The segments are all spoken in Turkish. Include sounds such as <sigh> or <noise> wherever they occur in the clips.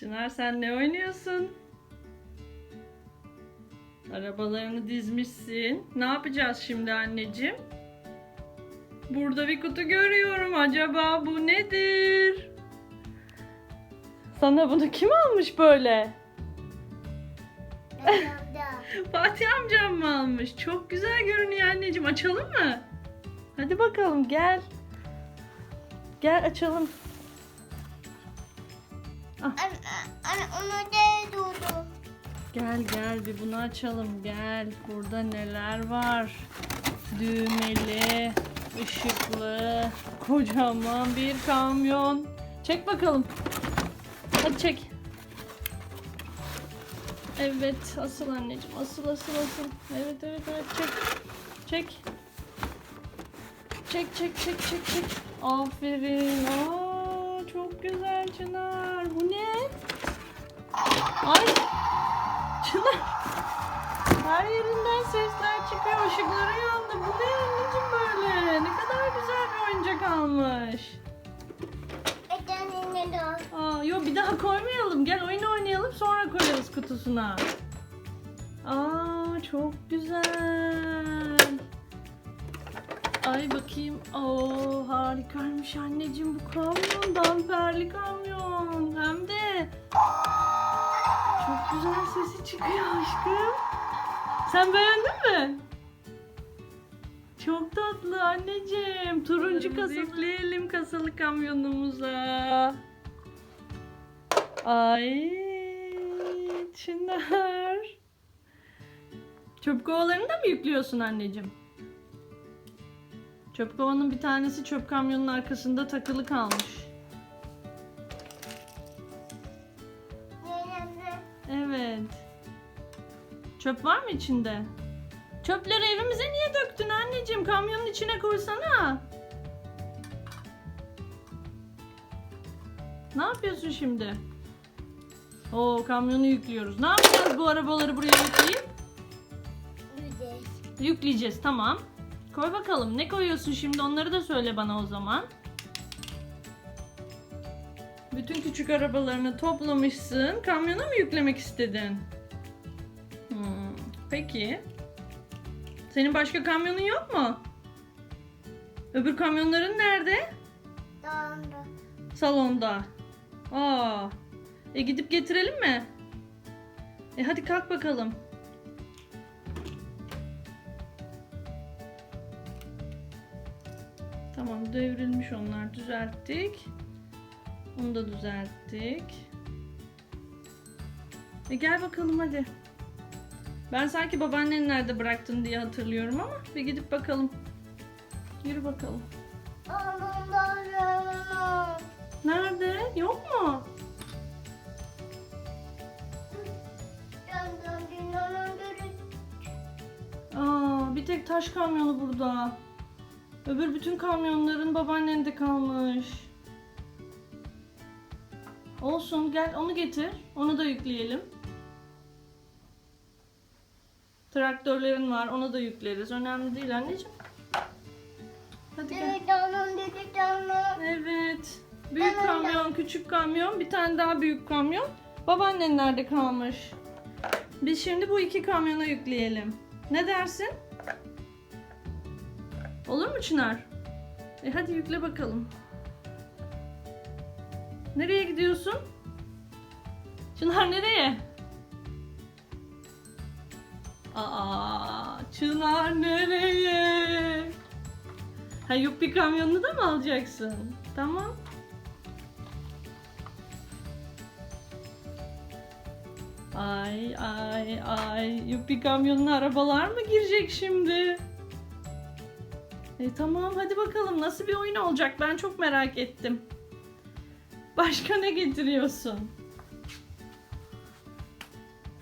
Çınar sen ne oynuyorsun? Arabalarını dizmişsin. Ne yapacağız şimdi anneciğim? Burada bir kutu görüyorum. Acaba bu nedir? Sana bunu kim almış böyle? <laughs> Fatih amcam mı almış? Çok güzel görünüyor anneciğim. Açalım mı? Hadi bakalım gel. Gel açalım. Anne, anne onu de durdu. Gel gel bir bunu açalım gel. Burada neler var? Düğmeli, ışıklı, kocaman bir kamyon. Çek bakalım. Hadi çek. Evet asıl anneciğim asıl asıl asıl. Evet evet evet çek. Çek. Çek çek çek çek çek. Aferin. Aa, çok güzel Çınar. Bu ne? Ay Çınar. Her yerinden sesler çıkıyor. Işıkları yandı. Bu ne anneciğim böyle? Ne kadar güzel bir oyuncak almış. Aa, yok bir daha koymayalım. Gel oyun oynayalım sonra koyarız kutusuna. Aa çok güzel. Ay bakayım. Oo harikaymış anneciğim bu kamyon. Damperli kamyon. Hem de çok güzel sesi çıkıyor aşkım. Sen beğendin mi? Çok tatlı anneciğim. Turuncu kasalı. Yükleyelim kasalı kamyonumuza. Ay Çınar. Çöp kovalarını da mı yüklüyorsun anneciğim? Çöp kovanın bir tanesi çöp kamyonun arkasında takılı kalmış. Evet. Çöp var mı içinde? Çöpleri evimize niye döktün anneciğim? Kamyonun içine koysana. Ne yapıyorsun şimdi? Oo kamyonu yüklüyoruz. Ne yapacağız bu arabaları buraya yükleyip? Güzel. Yükleyeceğiz tamam. Koy bakalım. Ne koyuyorsun şimdi onları da söyle bana o zaman. Bütün küçük arabalarını toplamışsın. Kamyona mı yüklemek istedin? Hmm, peki. Senin başka kamyonun yok mu? Öbür kamyonların nerede? Dağında. Salonda. Aa. E gidip getirelim mi? E hadi kalk bakalım. Tamam devrilmiş onlar düzelttik. Bunu da düzelttik. E gel bakalım hadi. Ben sanki babaannen nerede bıraktın diye hatırlıyorum ama bir gidip bakalım. Yürü bakalım. Nerede? Yok mu? Aa, bir tek taş kamyonu burada. Öbür bütün kamyonların babaannende kalmış. Olsun gel onu getir. Onu da yükleyelim. Traktörlerin var onu da yükleriz. Önemli değil anneciğim. Hadi gel. Evet. Büyük kamyon, küçük kamyon, bir tane daha büyük kamyon. Babaannen nerede kalmış? Biz şimdi bu iki kamyona yükleyelim. Ne dersin? Olur mu Çınar? E hadi yükle bakalım. Nereye gidiyorsun? Çınar nereye? Aa, Çınar nereye? Ha yuppi kamyonunu da mı alacaksın? Tamam. Ay ay ay yuppi kamyonuna arabalar mı girecek şimdi? E tamam hadi bakalım nasıl bir oyun olacak ben çok merak ettim. Başka ne getiriyorsun?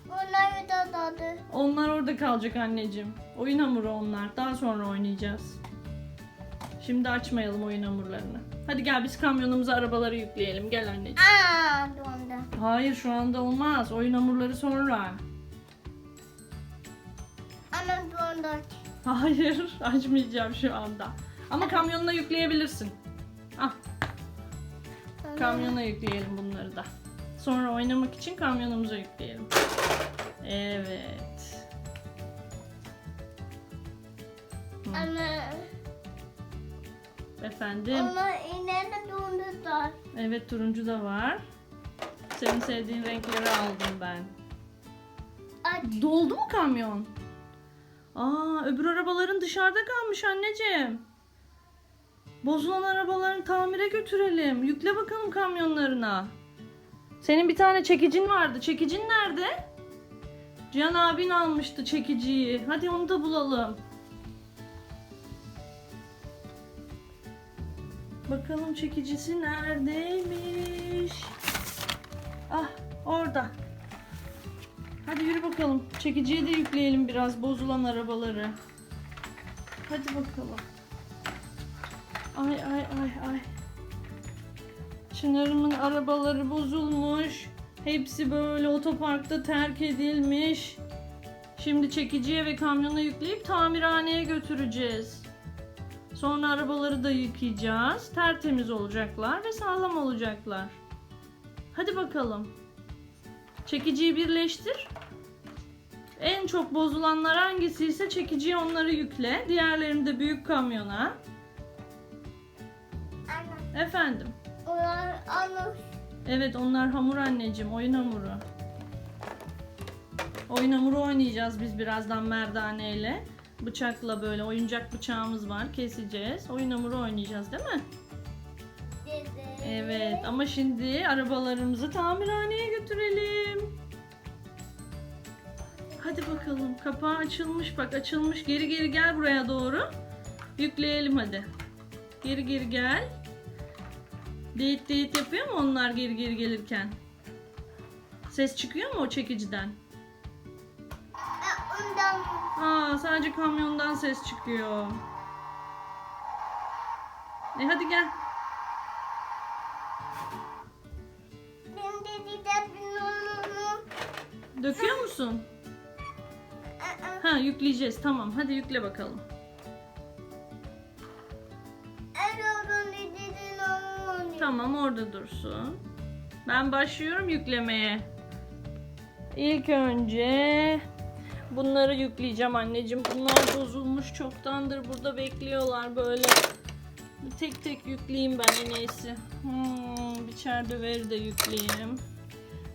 Onları da dadı. Onlar orada kalacak anneciğim. Oyun hamuru onlar. Daha sonra oynayacağız. Şimdi açmayalım oyun hamurlarını. Hadi gel biz kamyonumuza arabaları yükleyelim. Gel anneciğim. Aa dondu. Hayır şu anda olmaz. Oyun hamurları sonra. Ana dondu. Hayır <laughs> açmayacağım şu anda. Ama kamyonuna yükleyebilirsin. Ah kamyona yükleyelim bunları da. Sonra oynamak için kamyonumuza yükleyelim. Evet. Anne. Efendim. Ona yine de dondular. Evet turuncu da var. Senin sevdiğin renkleri aldım ben. Aç. Doldu mu kamyon? Aa, öbür arabaların dışarıda kalmış anneciğim. Bozulan arabalarını tamire götürelim. Yükle bakalım kamyonlarına. Senin bir tane çekicin vardı. Çekicin nerede? Cihan abin almıştı çekiciyi. Hadi onu da bulalım. Bakalım çekicisi neredeymiş? Çekiciye de yükleyelim biraz bozulan arabaları. Hadi bakalım. Ay ay ay ay. Çınar'ımın arabaları bozulmuş. Hepsi böyle otoparkta terk edilmiş. Şimdi çekiciye ve kamyona yükleyip tamirhaneye götüreceğiz. Sonra arabaları da yıkayacağız. Tertemiz olacaklar ve sağlam olacaklar. Hadi bakalım. Çekiciyi birleştir. En çok bozulanlar hangisi ise çekiciye onları yükle. Diğerlerini de büyük kamyona. Anne. Efendim. Onlar anne. Evet onlar hamur anneciğim. Oyun hamuru. Oyun hamuru oynayacağız biz birazdan merdaneyle. Bıçakla böyle oyuncak bıçağımız var. Keseceğiz. Oyun hamuru oynayacağız değil mi? Dede. Evet ama şimdi arabalarımızı tamirhaneye götürelim. Hadi bakalım. Kapağı açılmış bak açılmış. Geri geri gel buraya doğru. Yükleyelim hadi. Geri geri gel. Deyit deyit yapıyor mu onlar geri geri gelirken? Ses çıkıyor mu o çekiciden? Ondan. Aa sadece kamyondan ses çıkıyor. E hadi gel. Şimdi de bunu. Döküyor musun? Ha yükleyeceğiz tamam. Hadi yükle bakalım. Tamam orada dursun. Ben başlıyorum yüklemeye. İlk önce bunları yükleyeceğim anneciğim. Bunlar bozulmuş çoktandır burada bekliyorlar böyle. Tek tek yükleyeyim ben en iyisi. Hmm, biçer döveri de yükleyeyim.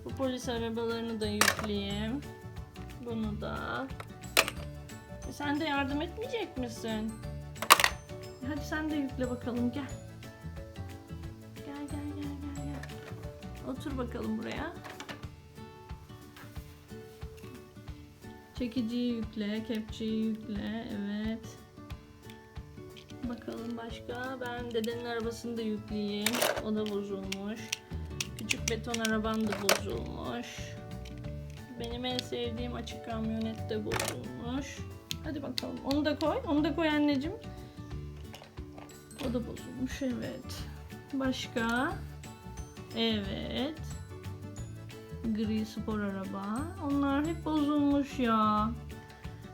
Bu polis arabalarını da yükleyeyim. Bunu da. Sen de yardım etmeyecek misin? Hadi sen de yükle bakalım gel. Gel gel gel gel gel. Otur bakalım buraya. Çekiciyi yükle, kepçeyi yükle. Evet. Bakalım başka. Ben dedenin arabasını da yükleyeyim. O da bozulmuş. Küçük beton arabam da bozulmuş. Benim en sevdiğim açık kamyonet de bozulmuş. Hadi bakalım. Onu da koy. Onu da koy anneciğim. O da bozulmuş evet. Başka? Evet. Gri spor araba. Onlar hep bozulmuş ya.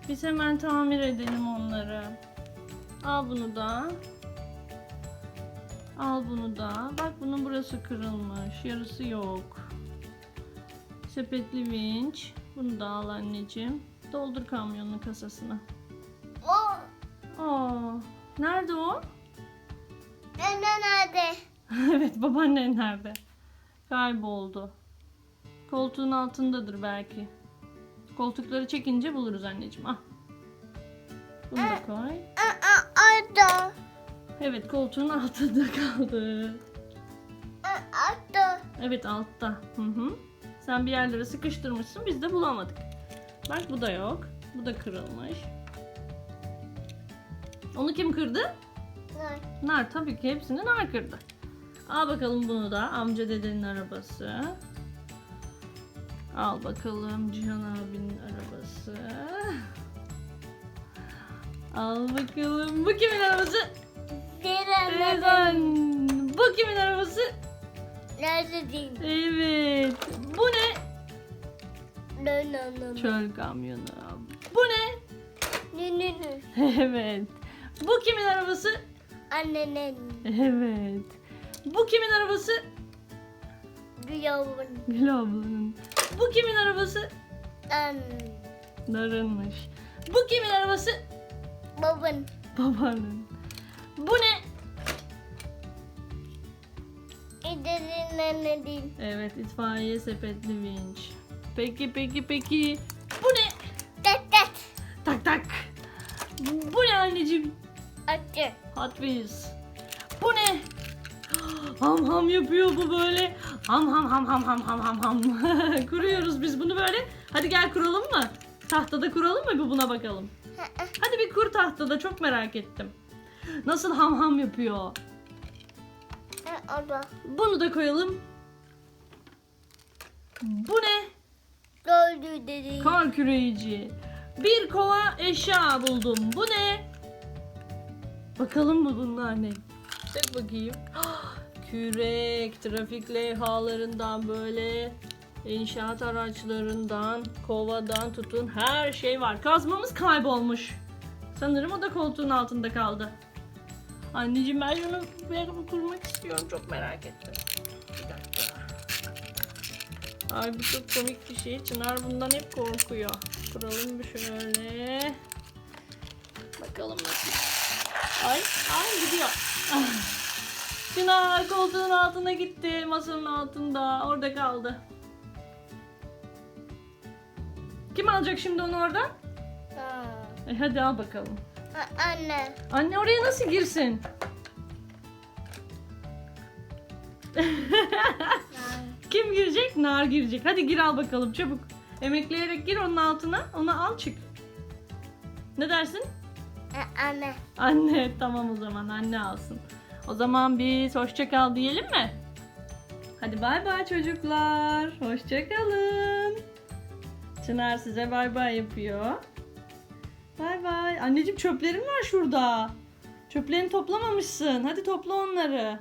Biz hemen tamir edelim onları. Al bunu da. Al bunu da. Bak bunun burası kırılmış. Yarısı yok. Sepetli vinç. Bunu da al anneciğim. Doldur kamyonun kasasına. O. Aa, nerede o? Nene nerede? <laughs> evet babaannen nerede? Kayboldu. Koltuğun altındadır belki. Koltukları çekince buluruz anneciğim. Ah. Bunu da koy. Orada. Evet koltuğun altında <laughs> kaldı. Orada. Evet altta. Hı hı. Sen bir yerlere sıkıştırmışsın biz de bulamadık. Bak bu da yok. Bu da kırılmış. Onu kim kırdı? Nar. Nar tabii ki hepsini nar kırdı. Al bakalım bunu da amca dedenin arabası. Al bakalım Cihan abinin arabası. Al bakalım bu kimin arabası? Teyzen. Bu kimin arabası? Nerede değil? Evet. Bu ne? Çöl kamyonu. Bu ne? Ne. Evet. Bu kimin arabası? Anne ne? Evet. Bu kimin arabası? Yavrum. Gül ablanın. Bu kimin arabası? An. Narınmış. Bu kimin arabası? Baban. Babanın. Bu ne? İderin annedin. Evet itfaiye sepetli vinç. Peki peki peki. Bu ne? Tat tat. Tak tak. Bu ne anneciğim? Atı. Hot Wheels. Bu ne? Ham ham yapıyor bu böyle. Ham ham ham ham ham ham ham ham. <laughs> Kuruyoruz biz bunu böyle. Hadi gel kuralım mı? Tahtada kuralım mı bir buna bakalım. Hadi bir kur tahtada çok merak ettim. Nasıl ham ham yapıyor? Bunu da koyalım. Bu ne? Gördü dedi. Kar küreğici. Bir kova eşya buldum. Bu ne? Bakalım mı bunlar ne? Çek bakayım. <gasps> Kürek, trafik levhalarından böyle inşaat araçlarından, kovadan tutun her şey var. Kazmamız kaybolmuş. Sanırım o da koltuğun altında kaldı. Anneciğim ben şunu bir kurmak istiyorum. Çok merak ettim. Bir dakika. Ay bu çok komik bir şey. Çınar bundan hep korkuyor. Kuralım bir şöyle. Bakalım nasıl. Ay, ay gidiyor. <laughs> Çınar koltuğun altına gitti. Masanın altında. Orada kaldı. Kim alacak şimdi onu oradan? Ha. E hadi al bakalım. Ha, Anne. Anne oraya nasıl girsin? <laughs> Kim girecek? Nar girecek. Hadi gir al bakalım çabuk. Emekleyerek gir onun altına. Onu al çık. Ne dersin? Ha, Anne. Anne <laughs> tamam o zaman anne alsın. O zaman biz hoşça kal diyelim mi? Hadi bay bay çocuklar. Hoşça kalın. Çınar size bay bay yapıyor. Bay bay. Anneciğim çöplerin var şurada. Çöplerini toplamamışsın. Hadi topla onları.